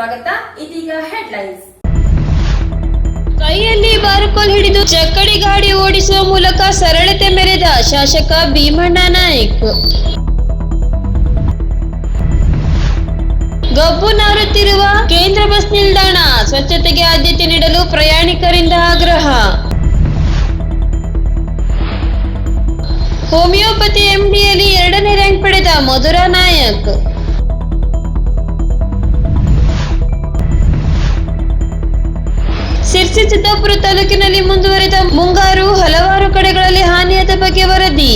ಸ್ವಾಗತ. ಇದೀಗ ಹೆಡ್ಲೈನ್ಸ್ ಕೈಯಲ್ಲಿ ಬಾರ್ಕೋಲ್ ಹಿಡಿದು ಚಕ್ಕಡಿ ಗಾಡಿ ಓಡಿಸುವ ಮೂಲಕ ಸರಳತೆ ಮೆರೆದ ಶಾಸಕ ಭೀಮಣ್ಣ ನಾಯಕ್. ಗಬ್ಬು ನಾರುತ್ತಿರುವ ಕೇಂದ್ರ ಬಸ್ ನಿಲ್ದಾಣ ಸ್ವಚ್ಛತೆಗೆ ಆದ್ಯತೆ ನೀಡಲು ಪ್ರಯಾಣಿಕರಿಂದ ಆಗ್ರಹ. ಹೋಮಿಯೋಪತಿ ಎಂಡಿಯಲ್ಲಿ ಎರಡನೇ ರ್ಯಾಂಕ್ ಪಡೆದ ಮಧುರಾ ನಾಯಕ್. ಸಿರ್ಸಿ ಸಿದ್ದಾಪುರ ತಾಲೂಕಿನಲ್ಲಿ ಮುಂದುವರೆದ ಮುಂಗಾರು ಹಲವಾರು ಕಡೆಗಳಲ್ಲಿ ಹಾನಿಯಾದ ಬಗ್ಗೆ ವರದಿ.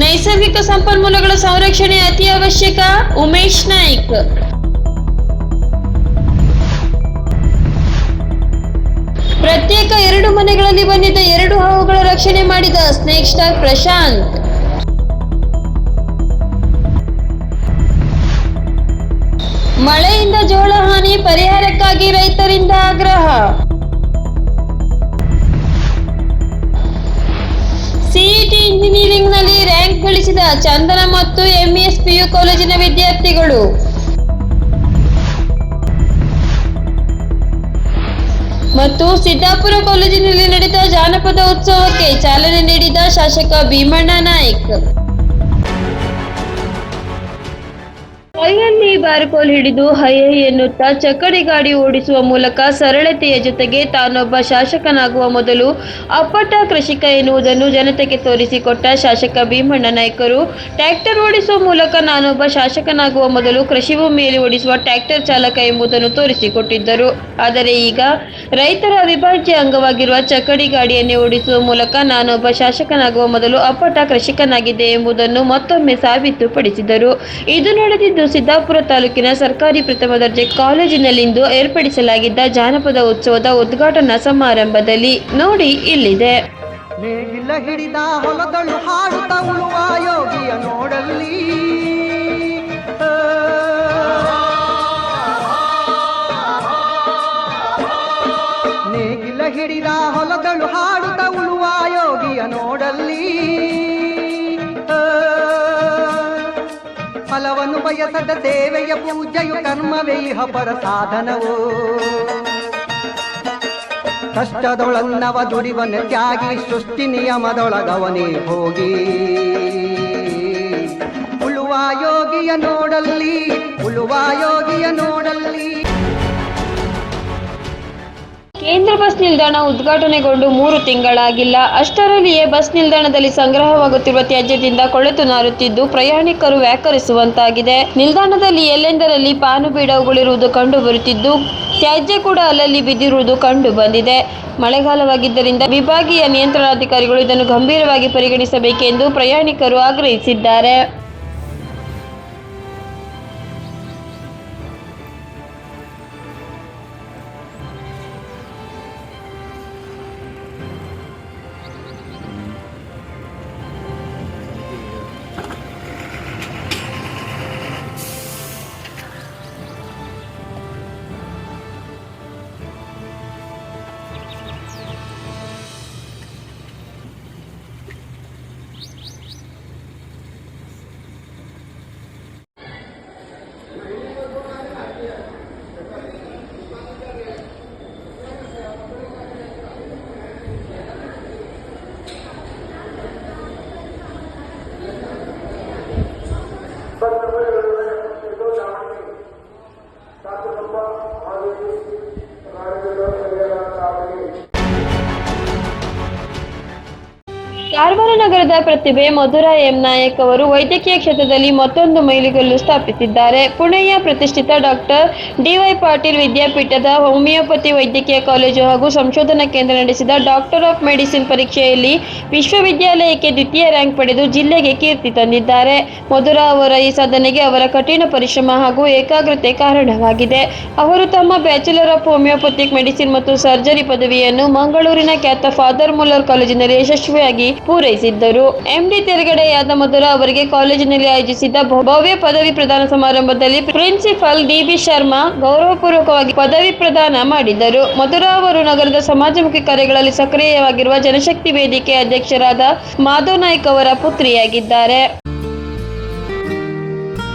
ನೈಸರ್ಗಿಕ ಸಂಪನ್ಮೂಲಗಳ ಸಂರಕ್ಷಣೆ ಅತಿ ಅವಶ್ಯಕ, ಉಮೇಶ್ ನಾಯ್ಕ್. ಪ್ರತ್ಯೇಕ ಎರಡು ಮನೆಗಳಲ್ಲಿ ಬಂದಿದ್ದ ಎರಡು ಹಾವುಗಳ ರಕ್ಷಣೆ ಮಾಡಿದ ಸ್ನೇಕ್ ಸ್ಟಾರ್ ಪ್ರಶಾಂತ್. ಮಳೆಯಿಂದ ಜೋಳ ಹಾನಿ ಪರಿಹಾರಕ್ಕಾಗಿ ರೈತರಿಂದ ಆಗ್ರಹ. ಸಿಇಟಿ ಇಂಜಿನಿಯರಿಂಗ್ನಲ್ಲಿ ರ್ಯಾಂಕ್ ಗಳಿಸಿದ ಚಂದನ ಮತ್ತು ಎಂಇಎಸ್ ಪಿಯು ಕಾಲೇಜಿನ ವಿದ್ಯಾರ್ಥಿಗಳು. ಮತ್ತು ಸಿದ್ದಾಪುರ ಕಾಲೇಜಿನಲ್ಲಿ ನಡೆದ ಜಾನಪದ ಉತ್ಸವಕ್ಕೆ ಚಾಲನೆ ನೀಡಿದ ಶಾಸಕ ಭೀಮಣ್ಣ ನಾಯ್ಕ್. ಕೈಯಲ್ಲಿ ಬಾರ್ಕೋಲ್ ಹಿಡಿದು ಹೈ ಹೈ ಎನ್ನುತ್ತಾ ಚಕ್ಕಡಿ ಗಾಡಿ ಓಡಿಸುವ ಮೂಲಕ ಸರಳತೆಯ ಜೊತೆಗೆ ತಾನೊಬ್ಬ ಶಾಸಕನಾಗುವ ಮೊದಲು ಅಪ್ಪಟ ಕೃಷಿಕ ಎನ್ನುವುದನ್ನು ಜನತೆಗೆ ತೋರಿಸಿಕೊಟ್ಟ ಶಾಸಕ ಭೀಮಣ್ಣ ನಾಯ್ಕರು. ಟ್ರ್ಯಾಕ್ಟರ್ ಓಡಿಸುವ ಮೂಲಕ ನಾನೊಬ್ಬ ಶಾಸಕನಾಗುವ ಮೊದಲು ಕೃಷಿ ಭೂಮಿಯಲ್ಲಿ ಓಡಿಸುವ ಟ್ರ್ಯಾಕ್ಟರ್ ಚಾಲಕ ಎಂಬುದನ್ನು ತೋರಿಸಿಕೊಟ್ಟಿದ್ದರು. ಆದರೆ ಈಗ ರೈತರ ಅವಿಭಾಜ್ಯ ಅಂಗವಾಗಿರುವ ಚಕ್ಕಡಿ ಗಾಡಿಯನ್ನೇ ಓಡಿಸುವ ಮೂಲಕ ನಾನೊಬ್ಬ ಶಾಸಕನಾಗುವ ಮೊದಲು ಅಪ್ಪಟ ಕೃಷಿಕನಾಗಿದೆ ಎಂಬುದನ್ನು ಮತ್ತೊಮ್ಮೆ ಸಾಬೀತುಪಡಿಸಿದರು. ಇದು ನಡೆದಿದ್ದು ಸಿದ್ದಾಪುರ ತಾಲೂಕಿನ ಸರ್ಕಾರಿ ಪ್ರಥಮ ದರ್ಜೆ ಕಾಲೇಜಿನಲ್ಲಿಂದು ಏರ್ಪಡಿಸಲಾಗಿದ್ದ ಜಾನಪದ ಉತ್ಸವದ ಉದ್ಘಾಟನಾ ಸಮಾರಂಭದಲ್ಲಿ ನೋಡಿ ಇಲ್ಲಿದೆ. ಹಿಡಿದ ಹೊಲದಳು ಹಾಡುತ್ತ ಉಳುವ ಯೋಗಿಯ ನೋಡಲ್ಲಿ. ಹಿಡಿದ ಹಾಡುತ್ತ ಉಳುವ ಯೋಗಿಯ ನೋಡಲ್ಲಿ. ಬಯಸದ ದೇವೆಯ ಪೂಜೆಯು ಕರ್ಮವೇ ಇಹ ಪರ ಸಾಧನವು? ಕಷ್ಟದೊಳನ್ನವ ದುಡಿವನ ತ್ಯಾಗಿ ಸೃಷ್ಟಿ ನಿಯಮದೊಳಗವನೇ ಹೋಗಿ. ಉಳುವ ಯೋಗಿಯ ನೋಡಲ್ಲಿ ಉಳುವ ಯೋಗಿಯ ನೋಡಲ್ಲಿ ಕೇಂದ್ರ ಬಸ್ ನಿಲ್ದಾಣ ಉದ್ಘಾಟನೆಗೊಂಡು ಮೂರು ತಿಂಗಳಾಗಿಲ್ಲ. ಅಷ್ಟರಲ್ಲಿಯೇ ಬಸ್ ನಿಲ್ದಾಣದಲ್ಲಿ ಸಂಗ್ರಹವಾಗುತ್ತಿರುವ ತ್ಯಾಜ್ಯದಿಂದ ಕೊಳೆತು ನಾರುತ್ತಿದ್ದು ಪ್ರಯಾಣಿಕರು ವ್ಯಾಕರಿಸುವಂತಾಗಿದೆ. ನಿಲ್ದಾಣದಲ್ಲಿ ಎಲ್ಲೆಂದರಲ್ಲಿ ಪಾನು ಬೀಡವುಗಳಿರುವುದು ಕಂಡು ಬರುತ್ತಿದ್ದು, ತ್ಯಾಜ್ಯ ಕೂಡ ಅಲ್ಲಲ್ಲಿ ಬಿದ್ದಿರುವುದು ಕಂಡು ಬಂದಿದೆ. ಮಳೆಗಾಲವಾಗಿದ್ದರಿಂದ ವಿಭಾಗೀಯ ನಿಯಂತ್ರಣಾಧಿಕಾರಿಗಳು ಇದನ್ನು ಗಂಭೀರವಾಗಿ ಪರಿಗಣಿಸಬೇಕೆಂದು ಪ್ರಯಾಣಿಕರು ಆಗ್ರಹಿಸಿದ್ದಾರೆ. ಕಾರವಾರ ನಗರದ ಪ್ರತಿಭೆ ಮಧುರಾ ಎಂ ನಾಯಕ್ ಅವರು ವೈದ್ಯಕೀಯ ಕ್ಷೇತ್ರದಲ್ಲಿ ಮತ್ತೊಂದು ಮೈಲಿಗಲ್ಲು ಸ್ಥಾಪಿಸಿದ್ದಾರೆ. ಪುಣೆಯ ಪ್ರತಿಷ್ಠಿತ ಡಾಕ್ಟರ್ ಡಿವೈ ಪಾಟೀಲ್ ವಿದ್ಯಾಪೀಠದ ಹೋಮಿಯೋಪತಿ ವೈದ್ಯಕೀಯ ಕಾಲೇಜು ಹಾಗೂ ಸಂಶೋಧನಾ ಕೇಂದ್ರ ನಡೆಸಿದ ಡಾಕ್ಟರ್ ಆಫ್ ಮೆಡಿಸಿನ್ ಪರೀಕ್ಷೆಯಲ್ಲಿ ವಿಶ್ವವಿದ್ಯಾಲಯಕ್ಕೆ ದ್ವಿತೀಯ ರ್ಯಾಂಕ್ ಪಡೆದು ಜಿಲ್ಲೆಗೆ ಕೀರ್ತಿ ತಂದಿದ್ದಾರೆ. ಮಧುರಾ ಅವರ ಈ ಸಾಧನೆಗೆ ಅವರ ಕಠಿಣ ಪರಿಶ್ರಮ ಹಾಗೂ ಏಕಾಗ್ರತೆ ಕಾರಣವಾಗಿದೆ. ಅವರು ತಮ್ಮ ಬ್ಯಾಚುಲರ್ ಆಫ್ ಹೋಮಿಯೋಪತಿಕ್ ಮೆಡಿಸಿನ್ ಮತ್ತು ಸರ್ಜರಿ ಪದವಿಯನ್ನು ಮಂಗಳೂರಿನ ಖ್ಯಾತ ಫಾದರ್ ಮುಲ್ಲರ್ ಕಾಲೇಜಿನಲ್ಲಿ ಯಶಸ್ವಿಯಾಗಿ ಪೂರೈಸಿದ್ದರು. ಎಂಡಿ ತೆರೆಗಡೆಯಾದ ಮೊದಲು ಅವರಿಗೆ ಕಾಲೇಜಿನಲ್ಲಿ ಆಯೋಜಿಸಿದ್ದ ಭವ್ಯ ಪದವಿ ಪ್ರದಾನ ಸಮಾರಂಭದಲ್ಲಿ ಪ್ರಿನ್ಸಿಪಲ್ ಡಿಬಿ ಶರ್ಮಾ ಗೌರವಪೂರ್ವಕವಾಗಿ ಪದವಿ ಪ್ರದಾನ ಮಾಡಿದರು ಮಧುರಾ ಅವರು ನಗರದ ಸಮಾಜಮುಖಿ ಕಾರ್ಯಗಳಲ್ಲಿ ಸಕ್ರಿಯವಾಗಿರುವ ಜನಶಕ್ತಿ ವೇದಿಕೆ ಅಧ್ಯಕ್ಷರಾದ ಮಾಧವ್ ನಾಯ್ಕ್ ಅವರ ಪುತ್ರಿಯಾಗಿದ್ದಾರೆ.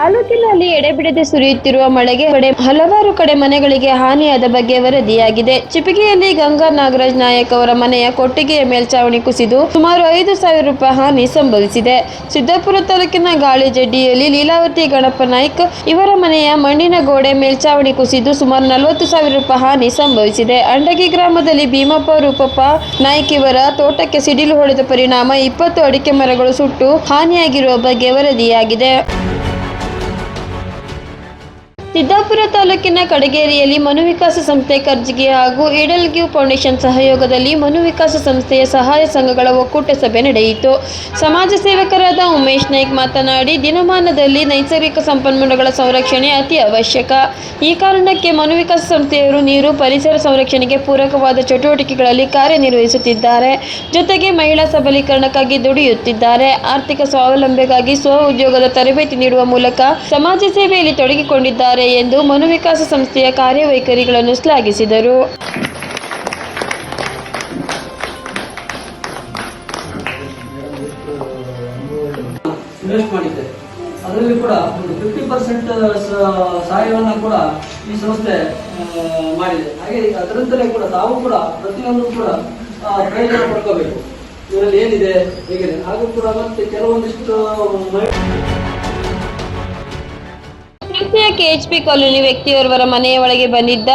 ತಾಲೂಕಿನಲ್ಲಿ ಎಡೆಬಿಡದೆ ಸುರಿಯುತ್ತಿರುವ ಮಳೆಗೆ ಕಡೆ ಹಲವಾರು ಕಡೆ ಮನೆಗಳಿಗೆ ಹಾನಿಯಾದ ಬಗ್ಗೆ ವರದಿಯಾಗಿದೆ. ಚಿಪಿಗೆಯಲ್ಲಿ ಗಂಗಾ ನಾಗರಾಜ್ ನಾಯಕ್ ಅವರ ಮನೆಯ ಕೊಟ್ಟಿಗೆಯ ಮೇಲ್ಚಾವಣಿ ಕುಸಿದು ಸುಮಾರು ಐದು ಸಾವಿರ ರೂಪಾಯಿ ಹಾನಿ ಸಂಭವಿಸಿದೆ. ಸಿದ್ದಾಪುರ ತಾಲೂಕಿನ ಗಾಳಿ ಜಡ್ಡಿಯಲ್ಲಿ ಲೀಲಾವತಿ ಗಣಪ ನಾಯ್ಕ್ ಇವರ ಮನೆಯ ಮಣ್ಣಿನ ಗೋಡೆ ಮೇಲ್ಚಾವಣಿ ಕುಸಿದು ಸುಮಾರು ನಲವತ್ತು ಸಾವಿರ ರೂಪಾಯಿ ಹಾನಿ ಸಂಭವಿಸಿದೆ. ಅಂಡಗಿ ಗ್ರಾಮದಲ್ಲಿ ಭೀಮಪ್ಪ ರೂಪಪ್ಪ ನಾಯ್ಕ್ ಇವರ ತೋಟಕ್ಕೆ ಸಿಡಿಲು ಹೊಡೆದ ಪರಿಣಾಮ ಇಪ್ಪತ್ತು ಅಡಿಕೆ ಮರಗಳು ಸುಟ್ಟು ಹಾನಿಯಾಗಿರುವ ಬಗ್ಗೆ ವರದಿಯಾಗಿದೆ. ಸಿದ್ದಾಪುರ ತಾಲೂಕಿನ ಕಡಗೇರಿಯಲ್ಲಿ ಮನುವಿಕಾಸ ಸಂಸ್ಥೆ ಕರ್ಜಿಗೆ ಹಾಗೂ ಈಡಲ್ಗ್ಯೂ ಫೌಂಡೇಶನ್ ಸಹಯೋಗದಲ್ಲಿ ಮನುವಿಕಾಸ ಸಂಸ್ಥೆಯ ಸಹಾಯ ಸಂಘಗಳ ಒಕ್ಕೂಟ ಸಭೆ ನಡೆಯಿತು. ಸಮಾಜ ಸೇವಕರಾದ ಉಮೇಶ್ ನಾಯ್ಕ್ ಮಾತನಾಡಿ, ದಿನಮಾನದಲ್ಲಿ ನೈಸರ್ಗಿಕ ಸಂಪನ್ಮೂಲಗಳ ಸಂರಕ್ಷಣೆ ಅತಿ ಅವಶ್ಯಕ. ಈ ಕಾರಣಕ್ಕೆ ಮನುವಿಕಾಸ ಸಂಸ್ಥೆಯವರು ನೀರು, ಪರಿಸರ ಸಂರಕ್ಷಣೆಗೆ ಪೂರಕವಾದ ಚಟುವಟಿಕೆಗಳಲ್ಲಿ ಕಾರ್ಯನಿರ್ವಹಿಸುತ್ತಿದ್ದಾರೆ. ಜೊತೆಗೆ ಮಹಿಳಾ ಸಬಲೀಕರಣಕ್ಕಾಗಿ ದುಡಿಯುತ್ತಿದ್ದಾರೆ. ಆರ್ಥಿಕ ಸ್ವಾವಲಂಬಿಗಾಗಿ ಸ್ವ ಉದ್ಯೋಗದ ತರಬೇತಿ ನೀಡುವ ಮೂಲಕ ಸಮಾಜ ಸೇವೆಯಲ್ಲಿ ತೊಡಗಿಕೊಂಡಿದ್ದಾರೆ. ಎಂದು ಮನೋವಿಕಾಸ ಸಂಸ್ಥೆಯ ಕಾರ್ಯವೈಖರಿಗಳನ್ನು ಶ್ಲಾಘಿಸಿದರು. ಅದರಲ್ಲಿ ಕೂಡ ಒಂದು ಫಿಫ್ಟಿ ಪರ್ಸೆಂಟ್ ಸಹಾಯವನ್ನು ಕೂಡ ಈ ಸಂಸ್ಥೆ ಮಾಡಿದೆ. ಹಾಗೆ ಅದರಂತಲೇ ಕೂಡ ತಾವು ಕೂಡ ಪ್ರತಿಯೊಂದು ಕೂಡ ಪ್ರಯೋಜನ ಪಡ್ಕೋಬೇಕು. ಇದರಲ್ಲಿ ಏನಿದೆ, ಹೇಗಿದೆ? ಹಾಗೂ ಕೂಡ ಮತ್ತೆ ಕೆಲವೊಂದಿಷ್ಟು ಸಂಸ್ಥೆಯ ಕೆಎಚ್ಪಿ ಕಾಲೋನಿ ವ್ಯಕ್ತಿಯೋರ್ವರ ಮನೆಯ ಒಳಗೆ ಬಂದಿದ್ದ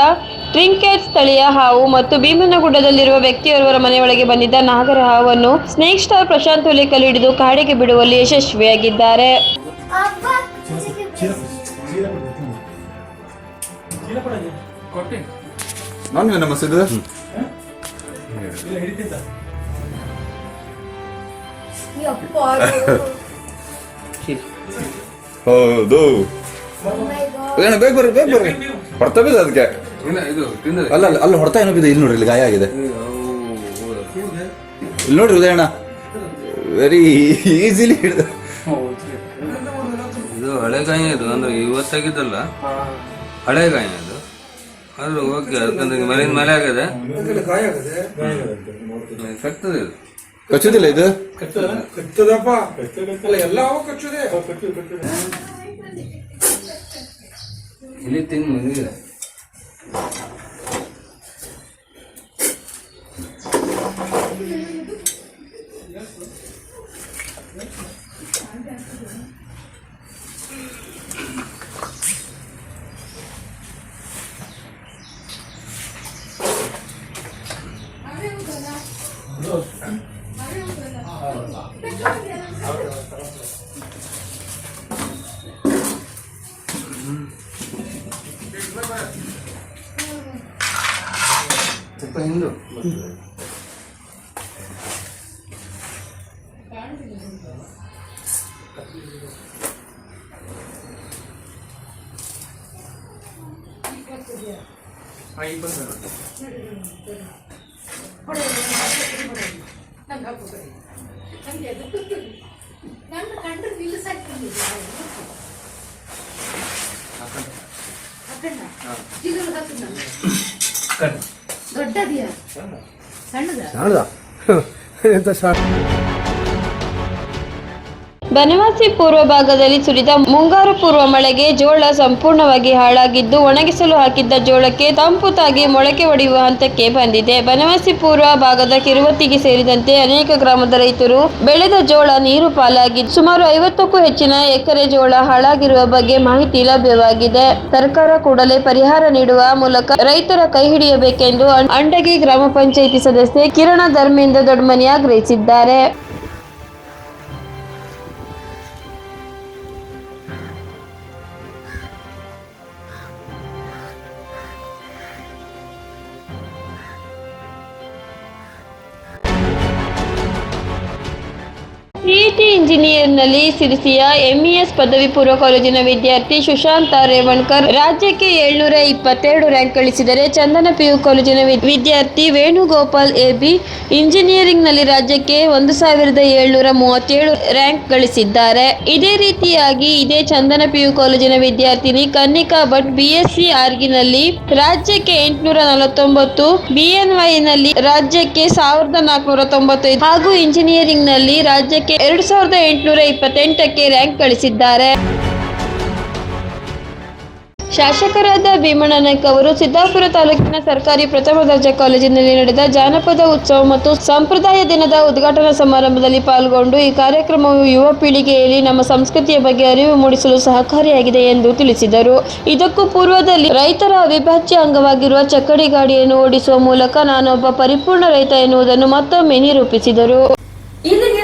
ಟ್ರಿಂಕೆಟ್ ಸ್ಥಳೀಯ ಹಾವು ಮತ್ತು ಭೀಮನಗುಡ್ಡದಲ್ಲಿರುವ ವ್ಯಕ್ತಿಯೋರ್ವರ ಮನೆಯೊಳಗೆ ಬಂದಿದ್ದ ನಾಗರ ಹಾವನ್ನು ಸ್ನೇಕ್ ಸ್ಟಾರ್ ಪ್ರಶಾಂತ್ ಹುಲಿಕಲ್ ಹಿಡಿದು ಕಾಡಿಗೆ ಬಿಡುವಲ್ಲಿ ಯಶಸ್ವಿಯಾಗಿದ್ದಾರೆ. ಹೌದು. ಏನ ಬೇಗ ಬರ್ರಿ ಬೇಗ ಬರ್ರಿ. ಹೊಡ್ತಾ ಬಿದ್ದ ಅದಕ್ಕೆ. ಅಲ್ಲ ಅಲ್ಲ ಅಲ್ಲಿ ಹೊಡ್ತಾ ಏನೋ ಬಿದ್ದ ಇಲ್ಲಿ ನೋಡ್ರಿ ಇಲ್ಲಿ ಗಾಯ ಆಗಿದೆ. ಇಲ್ಲಿ ನೋಡ್ರಿ ಉದಯಣ್ಣ. ವೆರಿ ಈಸಿಲಿ ಹಿಡಿದ. ಇದು ಹಳೆ ಗಾಯ ಇದು ಅಂದ್ರೆ ಇವತ್ತಾಗಿದ್ದಲ್ಲ? ಹಳೆ ಗಾಯ ಇದು. ಆದ್ರೆ ಓಕೆ ಅದಕ್ಕೆ ಮಳೆಯಿಂದ ಮಳೆ ಆಗದೆ. ಕಟ್ತದೆ ಇದು. ಕಚ್ಚುದಿಲ್ಲ ಇದು? ಇಲ್ಲಿ ತಿಂದು ಬಂದಿದೆ ಸ್ವಲ್ಪ ಹಿಂದು ನನ್ನ ಕಂಡ್ರೆ ನಿಲ್ಲಿಸಾಕ್ತೀನಿ ಹಾಕಣ್ಣ ಸಣ್ಣದ. ಸಣ್ಣದ? ಎಂತ ದೊಡ್ಡದಿಯ ಸಣ್ಣದ ಬನವಾಸಿ ಪೂರ್ವ ಭಾಗದಲ್ಲಿ ಸುರಿದ ಮುಂಗಾರು ಪೂರ್ವ ಮಳೆಗೆ ಜೋಳ ಸಂಪೂರ್ಣವಾಗಿ ಹಾಳಾಗಿದ್ದು, ಒಣಗಿಸಲು ಹಾಕಿದ್ದ ಜೋಳಕ್ಕೆ ತಂಪು ತಾಗಿ ಮೊಳಕೆ ಒಡೆಯುವ ಹಂತಕ್ಕೆ ಬಂದಿದೆ. ಬನವಾಸಿ ಪೂರ್ವ ಭಾಗದ ಕಿರುವತ್ತಿಗೆ ಸೇರಿದಂತೆ ಅನೇಕ ಗ್ರಾಮದ ರೈತರು ಬೆಳೆದ ಜೋಳ ನೀರು ಪಾಲಾಗಿದ್ದು ಸುಮಾರು ಐವತ್ತಕ್ಕೂ ಹೆಚ್ಚಿನ ಎಕರೆ ಜೋಳ ಹಾಳಾಗಿರುವ ಬಗ್ಗೆ ಮಾಹಿತಿ ಲಭ್ಯವಾಗಿದೆ. ಸರ್ಕಾರ ಕೂಡಲೇ ಪರಿಹಾರ ನೀಡುವ ಮೂಲಕ ರೈತರ ಕೈ ಹಿಡಿಯಬೇಕೆಂದು ಅಂಡಗಿ ಗ್ರಾಮ ಪಂಚಾಯಿತಿ ಸದಸ್ಯೆ ಕಿರಣ ಧರ್ಮೇಂದ್ರ ದೊಡ್ಡಮನಿ ಆಗ್ರಹಿಸಿದ್ದಾರೆ. ಸಿಇಟಿ ಇಂಜಿನಿಯರ್ನಲ್ಲಿ ಸಿರಿಸಿಯ ಎಂಇಎಸ್ ಪದವಿ ಪೂರ್ವ ಕಾಲೇಜಿನ ವಿದ್ಯಾರ್ಥಿ ಸುಶಾಂತ ರೇವಣ್ಕರ್ ರಾಜ್ಯಕ್ಕೆ ಏಳ್ನೂರ ಇಪ್ಪತ್ತೆರಡು ರ್ಯಾಂಕ್ ಗಳಿಸಿದರೆ ಚಂದನ ಪಿಯು ಕಾಲೇಜಿನ ವಿದ್ಯಾರ್ಥಿ ವೇಣುಗೋಪಾಲ್ ಎಬಿ ಇಂಜಿನಿಯರಿಂಗ್ನಲ್ಲಿ ರಾಜ್ಯಕ್ಕೆ ಒಂದು ಸಾವಿರದ ಏಳ್ನೂರ ಮೂವತ್ತೇಳು ರ್ಯಾಂಕ್ ಗಳಿಸಿದ್ದಾರೆ. ಇದೇ ರೀತಿಯಾಗಿ ಇದೇ ಚಂದನ ಪಿಯು ಕಾಲೇಜಿನ ವಿದ್ಯಾರ್ಥಿನಿ ಕನ್ನಿಕಾ ಭಟ್ ಬಿಎಸ್ಸಿ ಆರ್ಗಿನಲ್ಲಿ ರಾಜ್ಯಕ್ಕೆ ಎಂಟುನೂರ ನಲವತ್ತೊಂಬತ್ತು ಬಿಎನ್ವೈನಲ್ಲಿ ರಾಜ್ಯಕ್ಕೆ ಸಾವಿರದ ನಾಲ್ಕುನೂರ ತೊಂಬತ್ತೈದು ಹಾಗೂ ಇಂಜಿನಿಯರಿಂಗ್ನಲ್ಲಿ ರಾಜ್ಯಕ್ಕೆ ಎರಡು ಸಾವಿರದ ಎಂಟುನೂರ ಇಪ್ಪತ್ತೆಂಟಕ್ಕೆ ರ್ಯಾಂಕ್ ಗಳಿಸಿದ್ದಾರೆ. ಶಾಸಕರಾದ ಭೀಮಣ್ಣ ನಾಯ್ಕ ಅವರು ಸಿದ್ದಾಪುರ ತಾಲೂಕಿನ ಸರ್ಕಾರಿ ಪ್ರಥಮ ದರ್ಜೆ ಕಾಲೇಜಿನಲ್ಲಿ ನಡೆದ ಜಾನಪದ ಉತ್ಸವ ಮತ್ತು ಸಂಪ್ರದಾಯ ದಿನದ ಉದ್ಘಾಟನಾ ಸಮಾರಂಭದಲ್ಲಿ ಪಾಲ್ಗೊಂಡು ಈ ಕಾರ್ಯಕ್ರಮವು ಯುವ ಪೀಳಿಗೆಯಲ್ಲಿ ನಮ್ಮ ಸಂಸ್ಕೃತಿಯ ಬಗ್ಗೆ ಅರಿವು ಮೂಡಿಸಲು ಸಹಕಾರಿಯಾಗಿದೆ ಎಂದು ತಿಳಿಸಿದರು. ಇದಕ್ಕೂ ಪೂರ್ವದಲ್ಲಿ ರೈತರ ಅವಿಭಾಜ್ಯ ಅಂಗವಾಗಿರುವ ಚಕ್ಕಡಿ ಗಾಡಿಯನ್ನು ಓಡಿಸುವ ಮೂಲಕ ನಾನೊಬ್ಬ ಪರಿಪೂರ್ಣ ರೈತ ಎನ್ನುವುದನ್ನು ಮತ್ತೊಮ್ಮೆ ನಿರೂಪಿಸಿದರು.